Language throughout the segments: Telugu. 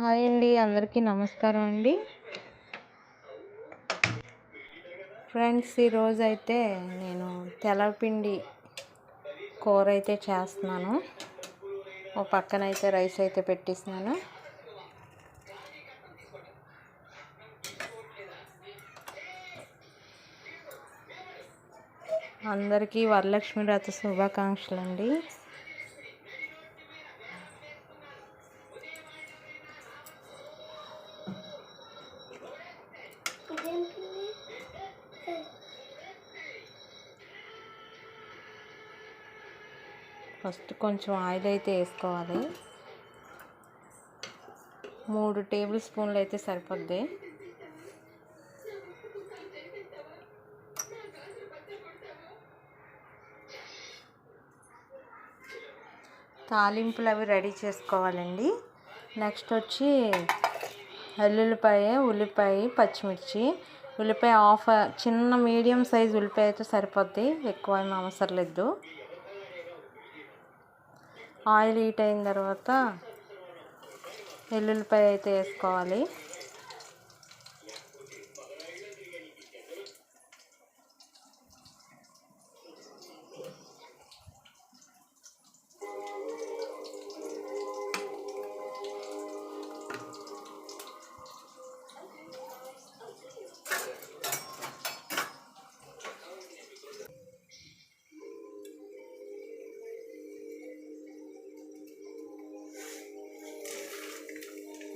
హాయ్ అండి అందరికీ నమస్కారం అండి. ఫ్రెండ్స్ ఈరోజు అయితే నేను తెల్లపిండి కూర అయితే చేస్తున్నాను. ఓ పక్కన అయితే రైస్ అయితే పెట్టిస్తున్నాను. అందరికీ వరలక్ష్మి వ్రత శుభాకాంక్షలు అండి ఫస్ట్ కొంచెం ఆయిల్ అయితే వేసుకోవాలి. మూడు టేబుల్ స్పూన్లు అయితే సరిపోద్ది. తాలింపులు అవి రెడీ చేసుకోవాలండి. నెక్స్ట్ వచ్చి వెల్లుల్లిపాయ ఉల్లిపాయ పచ్చిమిర్చి. ఉల్లిపాయ హాఫ్ చిన్న మీడియం సైజ్ ఉల్లిపాయ అయితే సరిపోద్ది. ఎక్కువ ఏమి అవసరం లేదు. ఆయిల్ హీట్ అయిన తర్వాత వెల్లుల్లిపాయ అయితే వేసుకోవాలి.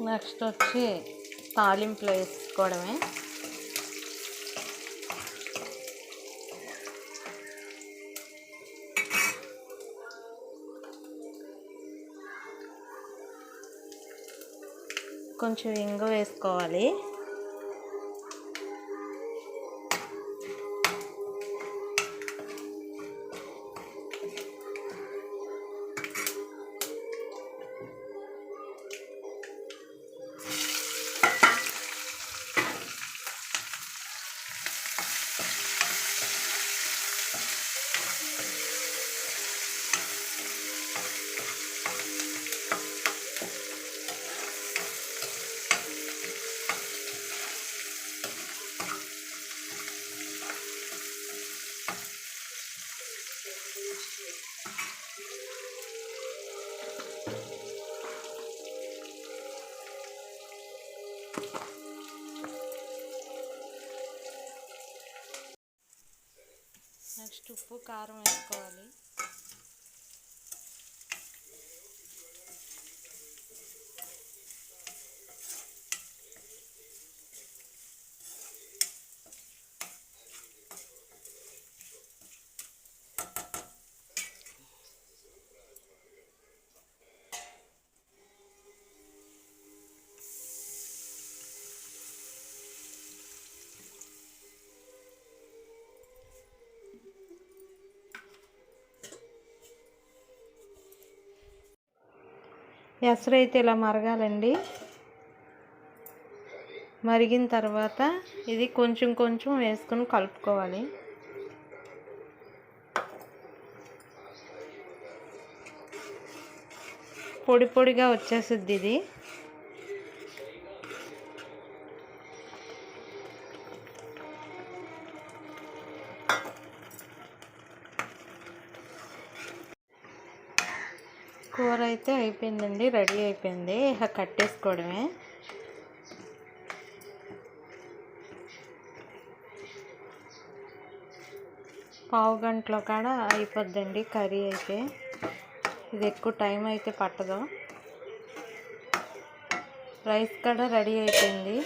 నెక్స్ట్ వచ్చి తాలింపులో వేసుకోవడమే. కొంచెం ఇంగు వేసుకోవాలి. na dju tupu karu na scola ఎసరు అయితే ఇలా మరగాలండి. మరిగిన తర్వాత ఇది కొంచెం కొంచెం వేసుకొని కలుపుకోవాలి. పొడి పొడిగా వచ్చేసిద్ది ఇది. కూర అయితే అయిపోయిందండి రెడీ అయిపోయింది. ఇక కట్టేసుకోవడమే. పావు గంటలో కాడ అయిపోద్దండి కర్రీ అయితే. ఇది ఎక్కువ టైం అయితే పట్టదు. రైస్ కూడా రెడీ అయిపోయింది.